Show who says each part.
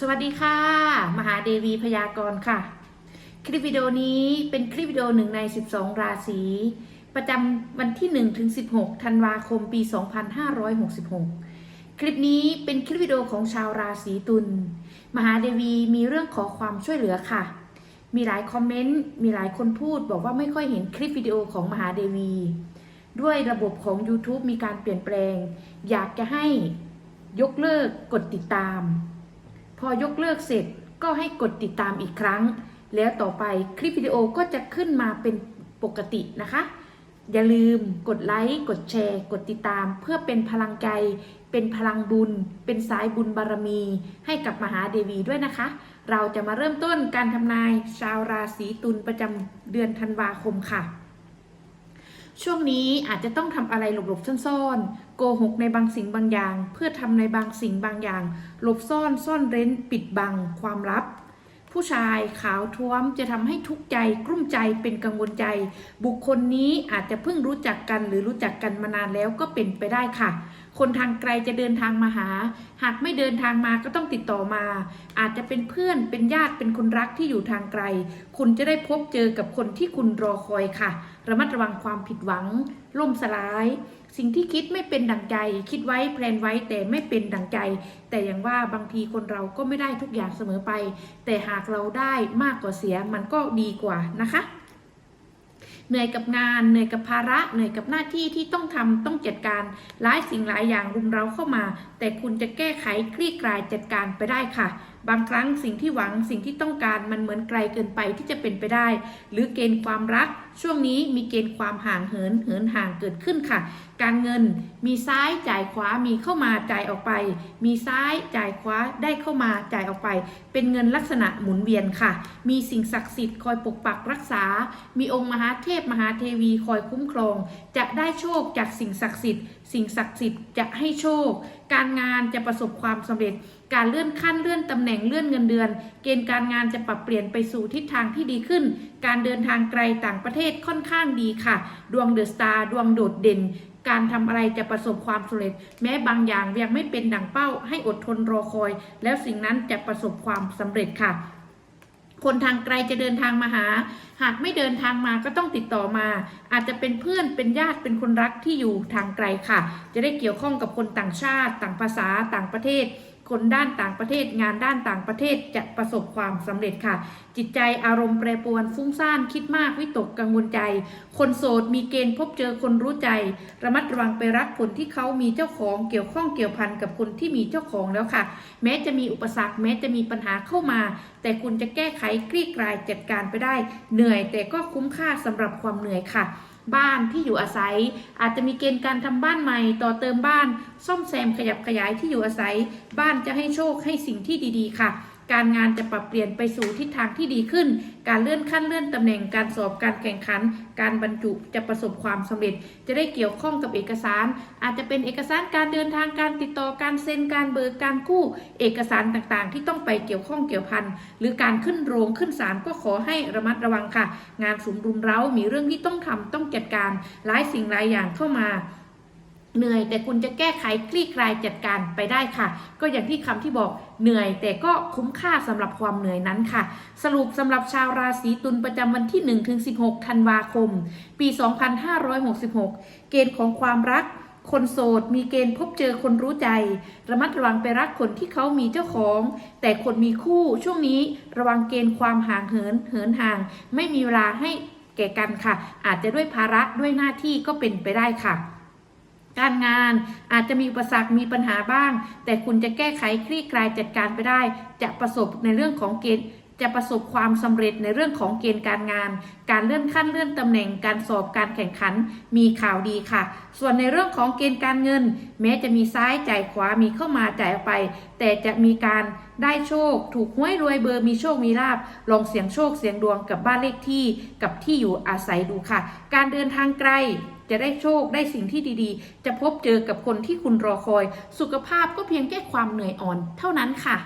Speaker 1: สวัสดีค่ะ มหาเดวีพยากรณ์ค่ะ คลิปวิดีโอนี้เป็นคลิปวิดีโอหนึ่งใน 12 ราศี ประจำวันที่ 1 ถึง 16 ธันวาคมปี 2566 คลิปนี้เป็นคลิปวิดีโอของชาวราศีตุล มหาเดวีมีเรื่องขอความช่วยเหลือค่ะ มีหลายคอมเมนต์ มีหลายคนพูดบอกว่าไม่ค่อยเห็นคลิปวิดีโอของมหาเดวี ด้วยระบบของ YouTube มีการเปลี่ยนแปลง อยากจะให้ยกเลิกกดติดตาม พอยกเลิกเสร็จก็ให้กดติดตามอีกครั้ง แล้วต่อไปคลิปวิดีโอก็จะขึ้นมาเป็นปกตินะคะ อย่าลืมกดไลค์กดแชร์ กดติดตาม เพื่อเป็นพลังใจ เป็นพลังบุญ เป็นสายบุญบารมี ให้กับมหาเดวีด้วยนะคะ เราจะมาเริ่มต้นการทำนายชาวราศีตุลประจำเดือนธันวาคมค่ะ ช่วงนี้อาจจะต้องทำอะไรหลบๆซ่อนๆโกหกในบางสิ่งบางอย่าง เพื่อทำในบางสิ่งบางอย่าง หลบซ่อนซ่อนเร้นปิดบังความลับ ผู้ชายขาวท้วมจะทำให้ทุกข์ใจกลุ้มใจเป็นกังวลใจ บุคคลนี้อาจจะเพิ่งรู้จักกันหรือรู้จักกันมานานแล้วก็เป็นไปได้ค่ะ คนทางไกลจะเดินทางมาหา หากไม่เดินทางมาก็ต้องติดต่อมา อาจจะเป็นเพื่อนเป็นญาติเป็นคนรักที่อยู่ทางไกล คุณจะได้พบเจอกับคนที่คุณรอคอยค่ะ ระมัดระวังความผิดหวัง ล่มสลาย สิ่งที่คิดไม่เป็นดังใจ คิดไว้แพลนไว้แต่ไม่เป็นดังใจ แต่อย่างว่าบางทีคนเราก็ไม่ได้ทุกอย่างเสมอไป แต่หากเราได้มากกว่าเสียมันก็ดีกว่านะคะเหนื่อยกับงานเหนื่อยกับภาระเหนื่อยกับหน้าที่ที่ต้องทำต้องจัดการหลายสิ่งหลายอย่างรุมเร้าเข้ามา แต่คุณจะแก้ไขคลี่คลายจัดการไปได้ค่ะบางครั้งสิ่งที่หวังสิ่งที่ต้องการมันเหมือนไกลเกินไปที่จะเป็นไปได้ หรือเกณฑ์ความรัก ช่วงนี้มีเกณฑ์ความห่างเหินเหินห่างเกิดขึ้นค่ะ การเงินมีซ้ายจ่ายขวามีเข้ามาจ่ายออกไป มีซ้ายจ่ายขวาได้เข้ามาจ่ายออกไป เป็นเงินลักษณะหมุนเวียนค่ะ มีสิ่งศักดิ์สิทธิ์คอยปกปักรักษา มีองค์มหาเทพมหาเทวีคอยคุ้มครอง จะได้โชคจากสิ่งศักดิ์สิทธิ์ สิ่งศักดิ์สิทธิ์จะให้โชค การงานจะประสบความสำเร็จ การเลื่อนขั้นเลื่อนตำแหน่งเลื่อนเงินเดือน เกณฑ์การงานจะปรับเปลี่ยนไปสู่ทิศทางที่ดีขึ้น การเดินทางไกลต่างประเทศค่อนข้างดีค่ะ ดวงเดอะสตาร์ดวงโดดเด่น การทำอะไรจะประสบความสำเร็จ แม้บางอย่างยังไม่เป็นดังเป้าให้อดทนรอคอย แล้วสิ่งนั้นจะประสบความสำเร็จค่ะ คนทางไกลจะเดินทางมาหา หากไม่เดินทางมาก็ต้องติดต่อมา อาจจะเป็นเพื่อนเป็นญาติเป็นคนรักที่อยู่ทางไกลค่ะ จะได้เกี่ยวข้องกับคนต่างชาติ ต่างภาษาต่างประเทศ คนด้านต่างประเทศงานด้านต่างประเทศจะประสบความสำเร็จค่ะ จิตใจอารมณ์แปรปรวนฟุ้งซ่านคิดมากวิตกกังวลใจ คนโสดมีเกณฑ์พบเจอคนรู้ใจ ระมัดระวังไปรักคนที่เขามีเจ้าของเกี่ยวข้องเกี่ยวพันกับคนที่มีเจ้าของแล้วค่ะ แม้จะมีอุปสรรคแม้จะมีปัญหาเข้ามา แต่คุณจะแก้ไขคลี่คลายจัดการไปได้ เหนื่อยแต่ก็คุ้มค่าสำหรับความเหนื่อยค่ะ บ้านที่อยู่อาศัย อาจจะมีเกณฑ์การทำบ้านใหม่ต่อเติมบ้าน ซ่อมแซมขยับขยายที่อยู่อาศัย บ้านจะให้โชคให้สิ่งที่ดี ๆ ค่ะ การงานจะปรับเปลี่ยนไปสู่ทิศทางที่ดีขึ้น การเลื่อนขั้นเลื่อนตำแหน่ง การสอบการแข่งขัน การบรรจุจะประสบความสำเร็จ จะได้เกี่ยวข้องกับเอกสาร อาจจะเป็นเอกสารการเดินทางการติดต่อการเซ็นการเบิกการกู้ เอกสารต่างๆ ที่ต้องไปเกี่ยวข้องเกี่ยวพันหรือการขึ้นโรงขึ้นศาลก็ขอให้ระมัดระวังค่ะ งานสุมรุมเร้ามีเรื่องที่ต้องทำต้องจัดการหลายสิ่งหลายอย่างเข้ามา เหนื่อยแต่คุณจะแก้ไขคลี่คลายจัดการไปได้ค่ะ ก็อย่างที่คำที่บอกเหนื่อย แต่ก็คุ้มค่าสำหรับความเหนื่อยนั้นค่ะ สรุปสำหรับชาวราศีตุลประจำวันที่1ถึง16ธันวาคม ปี 2566 เกณฑ์ของความรัก คนโสด มีเกณฑ์พบเจอคนรู้ใจ ระมัดระวังไปรักคนที่เขามีเจ้าของ แต่คนมีคู่ช่วงนี้ระวังเกณฑ์ความห่างเหินเหินห่าง ไม่มีเวลาให้แก่กันค่ะ อาจจะด้วยภาระด้วยหน้าที่ก็เป็นไปได้ค่ะ การงาน อาจจะมีอุปสรรคมีปัญหาบ้าง แต่คุณจะแก้ไขคลี่คลายจัดการไปได้ จะประสบในเรื่องของเกณฑ์ จะประสบความสำเร็จในเรื่องของเกณฑ์การงาน การเลื่อนขั้นเลื่อนตำแหน่ง การสอบการแข่งขัน มีข่าวดีค่ะ ส่วนในเรื่องของเกณฑ์การเงิน แม้จะมีซ้ายจ่ายขวามีเข้ามาจ่ายออกไป แต่จะมีการได้โชค ถูกหวยรวยเบอร์มีโชคมีลาบลองเสียงโชคเสียงดวงกับบ้านเลขที่กับที่อยู่อาศัยดูค่ะ การเดินทางไกลจะได้โชคได้สิ่งที่ดีๆ จะพบเจอกับคนที่คุณรอคอย สุขภาพก็เพียงแค่ความเหนื่อยอ่อนเท่านั้นค่ะ